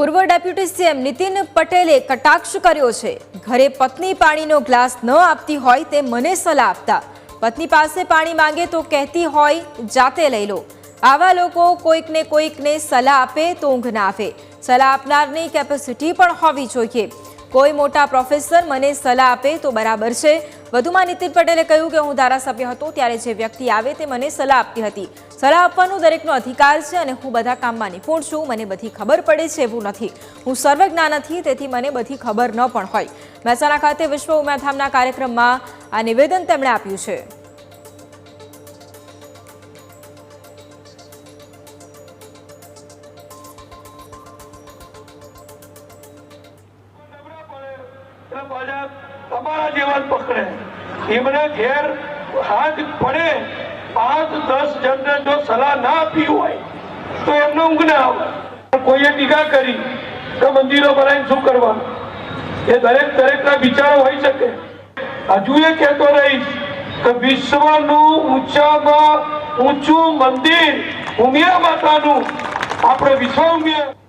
પૂર્વ deputy CM Nitin પટેલે કટાક્ષ કર્યો છે. ઘરે પત્ની પાણીનો ગ્લાસ ન આપતી હોય તે મને સલાહ આપતા. પત્ની પાસે પાણી માંગે તો કહેતી હોય, જાતે લઈ લો. આવા લોકો કોઈકને કોઈકને સલાહ આપે તો ઊંઘ ના આવે. સલાહ આપનારની કેપેસિટી પણ હોવી જોઈએ. કોઈ મોટા પ્રોફેસર મને સલાહ આપે તો બરાબર છે. વધુમાં નીતિન પટેલે કહ્યું કે હું ધારાસભ્ય હતો ત્યારે જે વ્યક્તિ આવે તે મને સલાહ આપતી હતી. સલાહ આપવાનો દરેકનો અધિકાર છે અને હું બધા કામમાં નિપુણ છું. મને બધી ખબર પડે છે એવું નથી. હું સર્વજ્ઞા નથી, તેથી મને બધી ખબર ન પણ હોય. મહેસાણા ખાતે વિશ્વ ઉમિયાધામના કાર્યક્રમમાં આ નિવેદન તેમણે આપ્યું છે. તમારા જેવા પકડે. એમને ઘેર હાથ પડે, પાંચ, દસ જણને જો સલાહ ના આપી હોય, તો એમને ઊંઘ ના આવે. કોઈએ ટીકા કરી કે મંદિરો બનાવીને શું કરવાનું? એ દરેક દરેકના વિચારો હોઈ શકે. હજુ એ કહેતો રહીશ કે વિશ્વનું ઊંચામાં ઊંચું મંદિર ઉમિયા માતાનું આપણે વિશ્વ ઉમિયા